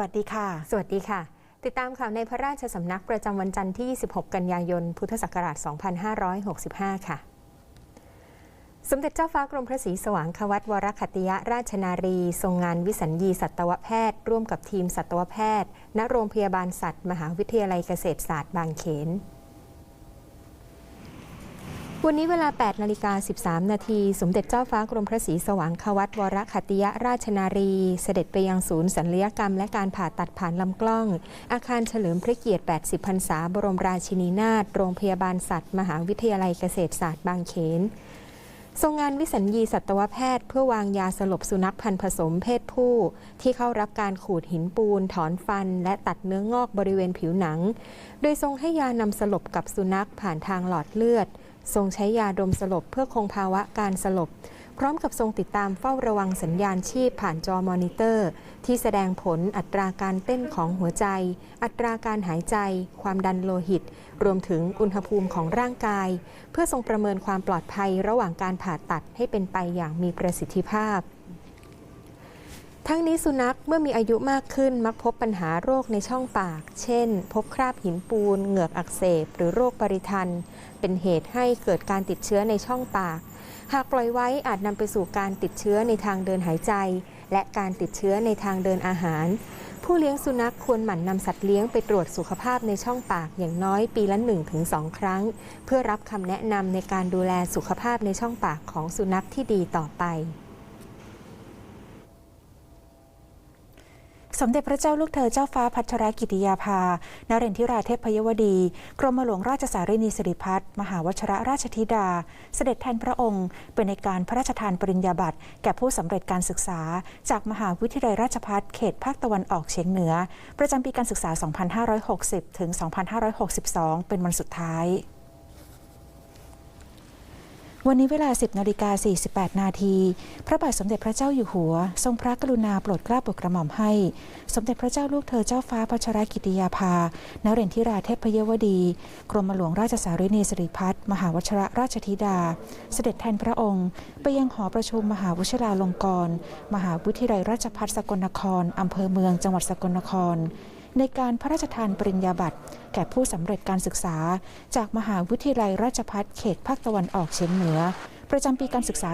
วัสดีค่ะ สวัสดีค่ะ ติดตามข่าวในพระราชสำนักประจำวันจันทร์ที่ 26 กันยายน พุทธศักราช 2565 ค่ะ สมเด็จเจ้าฟ้ากรมพระศรีสว่างควัตวรคัตติยราชนารี ทรงงานวิสัญญีสัตวแพทย์ ร่วมกับทีมสัตวแพทย์ ณ โรงพยาบาลสัตว์ มหาวิทยาลัยเกษตรศาสตร์บางเขน วันนี้เวลา 8 นาฬิกา 13 นาที สมเด็จเจ้าฟ้ากรมพระศรีสว่างควัตวรคตติยราชนารี เสด็จไปยังศูนย์ศัลยกรรมและการผ่าตัดผ่านลำกล้อง อาคารเฉลิมพระเกียรติ 80 พรรษา บรมราชินีนาถ โรงพยาบาลสัตว์ มหาวิทยาลัยเกษตรศาสตร์บางเขน ทรงงานวิสัญญีสัตวแพทย์ เพื่อวางยาสลบสุนัขพันธุ์ผสมเพศผู้ ที่เข้ารับการขูดหินปูน ถอนฟัน และตัดเนื้องอกบริเวณผิวหนัง โดยทรงให้ยานำสลบกับสุนัขผ่านทางหลอดเลือด ทรงใช้ยาดมสลบเพื่อคงภาวะการสลบ พร้อมกับทรงติดตามเฝ้าระวังสัญญาณชีพผ่านจอมอนิเตอร์ ที่แสดงผลอัตราการเต้นของหัวใจ อัตราการหายใจ ความดันโลหิต รวมถึงอุณหภูมิของร่างกาย เพื่อทรงประเมินความปลอดภัยระหว่างการผ่าตัดให้เป็นไปอย่างมีประสิทธิภาพทั้งนี้สุนัขเมื่อมีอายุมากขึ้นมักพบปัญหาโรคในช่องปาก เช่น พบคราบหินปูน เหงือกอักเสบ หรือโรคปริทัน เป็นเหตุให้เกิดการติดเชื้อในช่องปาก หากปล่อยไว้อาจนำไปสู่การติดเชื้อในทางเดินหายใจ และการติดเชื้อในทางเดินอาหาร ผู้เลี้ยงสุนัขควรหมั่นนำสัตว์เลี้ยงไปตรวจสุขภาพในช่องปากอย่างน้อยปีละ 1-2 ครั้ง เพื่อรับคำแนะนำในการดูแลสุขภาพในช่องปากของสุนัขที่ดีต่อไป สมเด็จพระเจ้าลูกเธอเจ้าฟ้าพัชรกิติยาภา นเรนทิราเทพยวดี กรมหลวงราชสารีนีสิริพัฒน์มหาวชระราชธิดา เสด็จแทนพระองค์ เป็นในการพระราชทานปริญญาบัตรแก่ผู้สำเร็จการศึกษา จากมหาวิทยาลัยราชภัฏเขตภาคตะวันออกเฉียงเหนือ ประจำปีการศึกษา 2560 ถึง 2562 เป็นวันสุดท้าย วันนี้เวลา 10นาฬิกา48 นาที พระบาทสมเด็จพระเจ้าอยู่หัว ทรงพระกรุณาโปรดเกล้าโปรดกระหม่อมให้ สมเด็จพระเจ้าลูกเธอเจ้าฟ้าพัชรกิติยาภา นเรนทิราเทพยวดี กรมหลวงราชสารีนีสิริพัฒน์มหาวชรราชธิดา เสด็จแทนพระองค์ ไปยังหอประชุมมหาวิทยาลงกรณ์มหาวิทยาลัยราชภัฏสกลนครอำเภอเมืองจังหวัดสกลนคร ในการพระราชทานปริญญาบัตรแก่ผู้สำเร็จการศึกษา จากมหาวิทยาลัยราชภัฏเขตภาคตะวันออกเฉียงเหนือ ประจำปีการศึกษา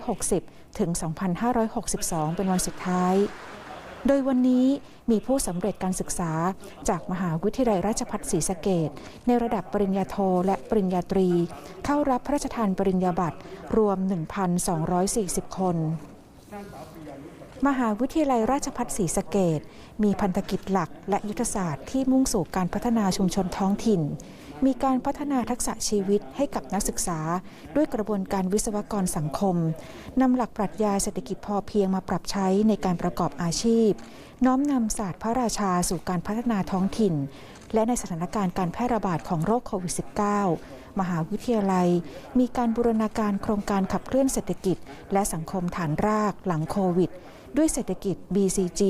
2560 ถึง 2562 เป็นวันสุดท้ายโดยวันนี้มีผู้สำเร็จการศึกษาจากมหาวิทยาลัยราชภัฏศรีสะเกดในระดับปริญญาโทและปริญญาตรี เข้ารับพระราชทานปริญญาบัตรรวม 1,240 คน มหาวิทยาลัยราชภัฏศรีสะเกดมีพันธกิจหลักและยุทธศาสตร์ที่มุ่งสู่การพัฒนาชุมชนท้องถิ่น มีการพัฒนาทักษะชีวิตให้กับนักศึกษา ด้วยกระบวนการวิศวกรสังคมนำหลักปรัชญาเศรษฐกิจพอเพียงมาปรับใช้ในการประกอบอาชีพ น้อมนำศาสตร์พระราชาสู่การพัฒนาท้องถิ่น และในสถานการณ์การแพร่ระบาดของโรคโควิด -19 มหาวิทยาลัย มีการบูรณาการโครงการขับเคลื่อนเศรษฐกิจ และสังคมฐานรากหลังโควิด ด้วยเศรษฐกิจ BCG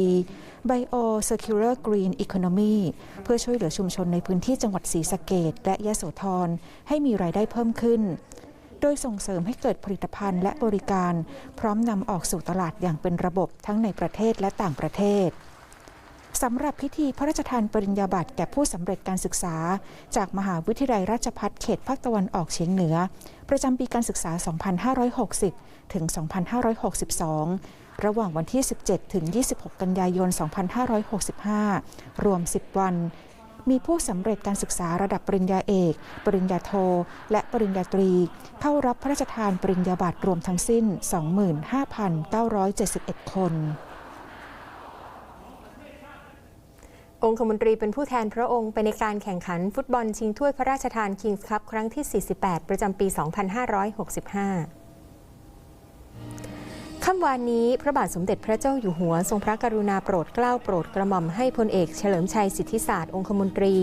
Bio Circular Green Economy เพื่อช่วยเหลือชุมชนในพื้นที่จังหวัดศรีสะเกดและยะโสธรให้มีรายได้เพิ่มขึ้น โดยส่งเสริมให้เกิดผลิตภัณฑ์และบริการ พร้อมนำออกสู่ตลาดอย่างเป็นระบบทั้งในประเทศและต่างประเทศ สำหรับพิธีพระราชทานปริญญาบัตรแก่ผู้สำเร็จการศึกษา จากมหาวิทยาลัยราชภัฏเขตภาคตะวันออกเฉียงเหนือ ประจำปีการศึกษา 2560 ถึง 2562 ระหว่างวันที่ 17 ถึง 26 กันยายน 2565 รวม 10 วันมีผู้สำเร็จการศึกษาระดับปริญญาเอก ปริญญาโท และปริญญาตรี เข้ารับพระราชทานปริญญาบัตรรวมทั้งสิ้น 25,971 คน องคมนตรีเป็นผู้แทนพระองค์ไปในการแข่งขันฟุตบอลชิงถ้วยพระราชทานคิงส์คัพครั้งที่ 48 ประจำปี 2565ค่ำวานนี้พระบาทสมเด็จพระเจ้าอยู่หัว ทรงพระกรุณาโปรดเกล้าโปรดกระหม่อมให้พลเอกเฉลิมชัยสิทธิศาสตร์องคมนตรี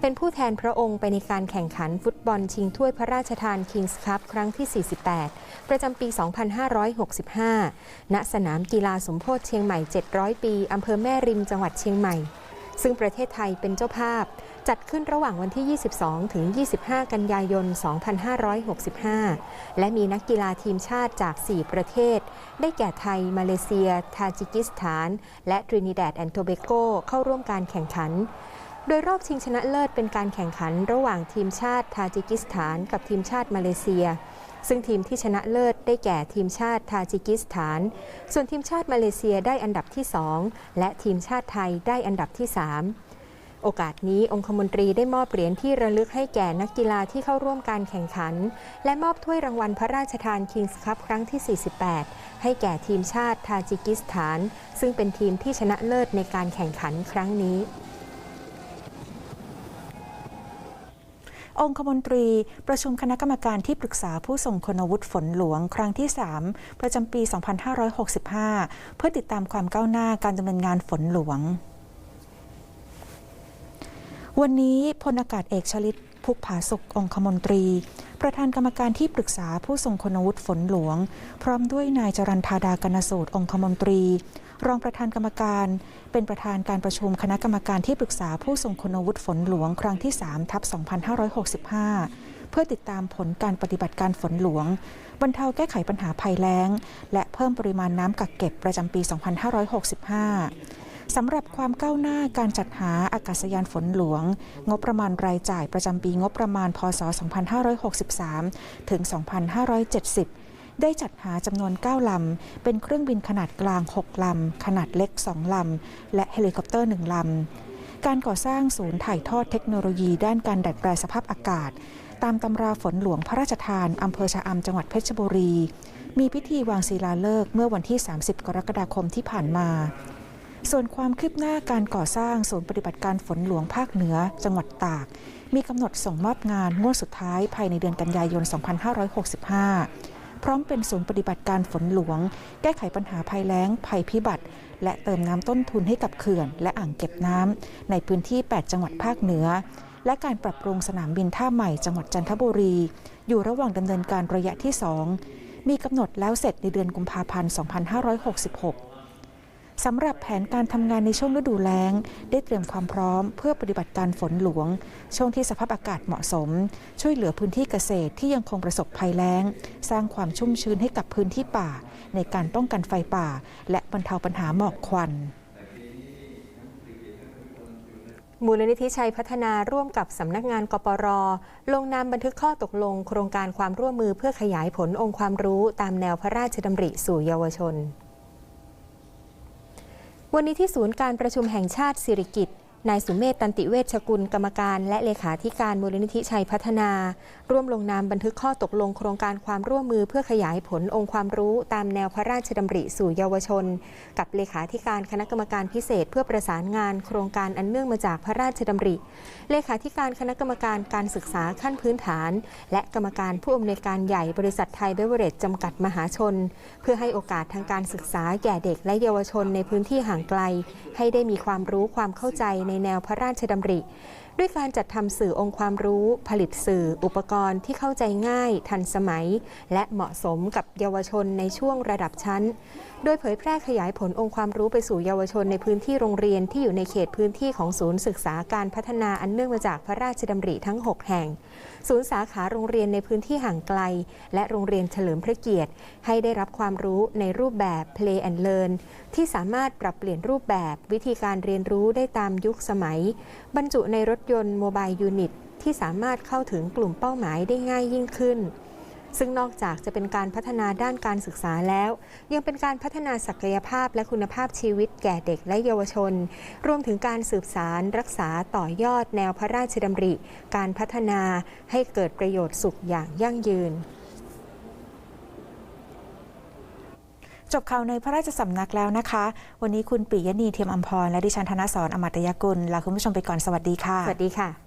เป็นผู้แทนพระองค์ไปในการแข่งขันฟุตบอลชิงถ้วยพระราชทานคิงส์คัพครั้งที่ 48 ประจำปี 2565 ณ สนามกีฬาสมโพธิเชียงใหม่ 700 ปี อำเภอแม่ริมจังหวัดเชียงใหม่ ซึ่งประเทศไทยเป็นเจ้าภาพ จัดขึ้นระหว่างวันที่ 22 ถึง 25 กันยายน 2565 และมีนักกีฬาทีมชาติจาก 4 ประเทศ ได้แก่ไทย มาเลเซีย ทาจิกิสถาน และทรินิแดดแอนโทเบโกเข้าร่วมการแข่งขันโดยรอบชิงชนะเลิศเป็นการแข่งขันระหว่างทีมชาติทาจิกิสถานกับทีมชาติมาเลเซีย ซึ่งทีมที่ชนะเลิศได้แก่ทีมชาติทาจิกิสถาน ส่วนทีมชาติมาเลเซียได้อันดับที่ 2 และทีมชาติไทยได้อันดับที่ 3 โอกาสนี้องคมนตรีได้มอบเหรียญที่ระลึกให้แก่นักกีฬาที่เข้าร่วมการแข่งขัน และมอบถ้วยรางวัลพระราชทานคิงส์คัพครั้งที่ 48 ให้แก่ทีมชาติทาจิกิสถาน ซึ่งเป็นทีมที่ชนะเลิศในการแข่งขันครั้งนี้ องคมนตรีประชุมคณะกรรมการที่ปรึกษาผู้ทรงคุณวุฒิฝนหลวงครั้งที่ 3 ประจำปี 2565 เพื่อติดตามความก้าวหน้าการดำเนินงานฝนหลวง วันนี้พลอากาศเอกชลิตพุกผาสุกองคมนตรี ประธานกรรมการที่ปรึกษาผู้ทรงคุณวุฒิฝนหลวง พร้อมด้วยนายจรันธาดากนสูตรองคมนตรี รองประธานกรรมการ เป็นประธานการประชุมคณะกรรมการที่ปรึกษาผู้ทรงคุณวุฒิฝนหลวงครั้งที่3ทับ2565 เพื่อติดตามผลการปฏิบัติการฝนหลวง บรรเทาแก้ไขปัญหาภัยแล้ง และเพิ่มปริมาณน้ำกักเก็บประจำปี 2565สำหรับความก้าวหน้าการจัดหาอากาศยานฝนหลวง งบประมาณรายจ่ายประจำปีงบประมาณพศ 2563 ถึง 2570 ได้จัดหาจำนวน 9 ลำ เป็นเครื่องบินขนาดกลาง 6 ลำ ขนาดเล็ก 2 ลำ และเฮลิคอปเตอร์ 1 ลำ การก่อสร้างศูนย์ถ่ายทอดเทคโนโลยีด้านการดัดแปลสภาพอากาศ ตามตำราฝนหลวงพระราชทานอำเภอชะอำจังหวัดเพชรบุรี มีพิธีวางศิลาฤกษ์เมื่อวันที่ 30 กรกฎาคมที่ผ่านมาส่วนความคืบหน้าการก่อสร้างศูนย์ปฏิบัติการฝนหลวงภาคเหนือ จังหวัดตาก มีกำหนดส่งมอบงานงวดสุดท้ายภายในเดือนกันยายน 2565 พร้อมเป็นศูนย์ปฏิบัติการฝนหลวง แก้ไขปัญหาภัยแล้ง ภัยพิบัติ และเติมน้ำต้นทุนให้กับเขื่อน และอ่างเก็บน้ำในพื้นที่ 8 จังหวัดภาคเหนือ และการปรับปรุงสนามบินท่าใหม่จังหวัดจันทบุรี อยู่ระหว่างดำเนินการระยะที่ 2 มีกำหนดแล้วเสร็จในเดือนกุมภาพันธ์ 2566 สำหรับแผนการทำงานในช่วงฤดูแล้ง ได้เตรียมความพร้อมเพื่อปฏิบัติการฝนหลวง ช่วงที่สภาพอากาศเหมาะสม ช่วยเหลือพื้นที่เกษตรที่ยังคงประสบภัยแล้ง สร้างความชุ่มชื้นให้กับพื้นที่ป่า ในการป้องกันไฟป่า และบรรเทาปัญหาหมอกควันมูลนิธิชัยพัฒนาร่วมกับสำนักงานกปร ลงนามบันทึกข้อตกลง โครงการความร่วมมือเพื่อขยายผลองค์ความรู้ตามแนวพระราชดำริสู่เยาวชน วันนี้ที่ศูนย์การประชุมแห่งชาติสิริกิติ์ นายสุเมธตันติเวชกุลกรรมการ และเลขาธิการมูลนิธิชัยพัฒนา ร่วมลงนามบันทึกข้อตกลงโครงการความร่วมมือเพื่อขยายผลองค์ความรู้ตามแนวพระราชดำริสู่เยาวชน กับเลขาธิการคณะกรรมการพิเศษ เพื่อประสานงานโครงการอันเนื่องมาจากพระราชดำริ เลขาธิการคณะกรรมการการศึกษาขั้นพื้นฐาน และกรรมการผู้อำนวยการใหญ่บริษัทไทยเบเวอเรจจำกัดมหาชน เพื่อให้โอกาสทางการศึกษาแก่เด็กและเยาวชนในพื้นที่ห่างไกล ให้ได้มีความรู้ความเข้าใจในแนวพระราชดำริ ด้วยการจัดทำสื่อองค์ความรู้ ผลิตสื่อ อุปกรณ์ที่เข้าใจง่าย ทันสมัย และเหมาะสมกับเยาวชนในช่วงระดับชั้น โดยเผยแพร่ขยายผลองค์ความรู้ไปสู่เยาวชนในพื้นที่โรงเรียนที่อยู่ในเขตพื้นที่ของศูนย์ศึกษาการพัฒนาอันเนื่องมาจากพระราชดำริทั้ง 6 แห่ง ศูนย์สาขาโรงเรียนในพื้นที่ห่างไกล และโรงเรียนเฉลิมพระเกียรติ ให้ได้รับความรู้ในรูปแบบ Play and Learn ที่สามารถปรับเปลี่ยนรูปแบบ วิธีการเรียนรู้ได้ตามยุคสมัย บรรจุในรถยนต์โมบายยูนิตที่สามารถเข้าถึงกลุ่มเป้าหมายได้ง่ายยิ่งขึ้น ซึ่งนอกจากจะเป็นการพัฒนาด้านการศึกษาแล้ว ยังเป็นการพัฒนาศักยภาพและคุณภาพชีวิตแก่เด็กและเยาวชน รวมถึงการสืบสารรักษาต่อยอดแนวพระราชดำริ การพัฒนาให้เกิดประโยชน์สุขอย่างยั่งยืน จบข่าวในพระราชสำนักแล้วนะคะ วันนี้คุณปิยณีเทียมอัมพรและดิฉันธนสรอมตยกุลลาคุณผู้ชมไปก่อนสวัสดีค่ะ สวัสดีค่ะ